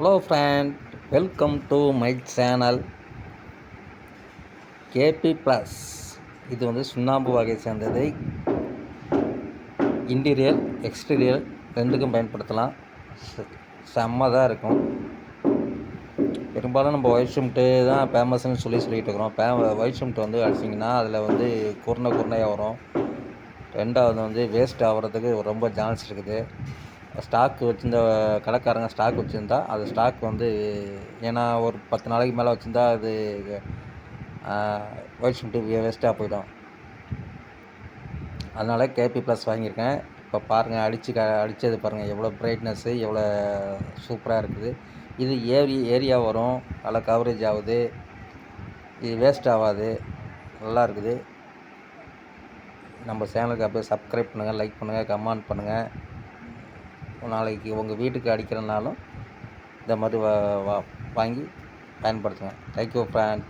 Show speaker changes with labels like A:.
A: Hello friend welcome to my channel KB plus இது வந்து சுண்ணாம்பு வகை சேர்ந்தது. இன்டீரியர் எக்ஸ்டீரியர் ரெண்டுக்கும் பயன்படுத்தலாம். செம்ம தான் இருக்கும். பெரும்பாலும் நம்ம ஒயிட் ஷிம்ட்டு தான் ஃபேமஸ்ன்னு சொல்லி சொல்லிட்டு இருக்கிறோம். பே ஒயிட் ஷிம்ட் வந்து அடிச்சிங்கன்னா அதில் வந்து குருணை குருணையாக வரும். ரெண்டாவது வந்து வேஸ்ட் ஆகிறதுக்கு ரொம்ப சான்ஸ் இருக்குது. ஸ்டாக் வச்சுருந்த கடைக்காரங்க ஸ்டாக் வச்சுருந்தா அது ஸ்டாக் வந்து ஏன்னா ஒரு பத்து நாளைக்கு மேலே வச்சுருந்தா அது ஒயிட் சிம்ட்டு வேஸ்ட்டாக போயிடும். அதனால் கேபி ப்ளஸ் வாங்கியிருக்கேன். இப்போ பாருங்கள் அடித்து க அடித்தது பாருங்கள் எவ்வளோ பிரைட்னஸ்ஸு எவ்வளோ சூப்பராக இருக்குது. இது ஏரி ஏரியா வரும். நல்லா கவரேஜ் ஆகுது. இது வேஸ்ட் ஆகாது. நல்லா இருக்குது. நம்ம சேனலுக்கு அப்படியே சப்ஸ்கிரைப் பண்ணுங்கள் லைக் பண்ணுங்கள் கமெண்ட் பண்ணுங்கள் நாளைக்கு உங்கள் வீட்டுக்கு அடிக்கிறனாலும் இந்த மாதிரி வாங்கி பயன்படுத்துங்க. Thank you friend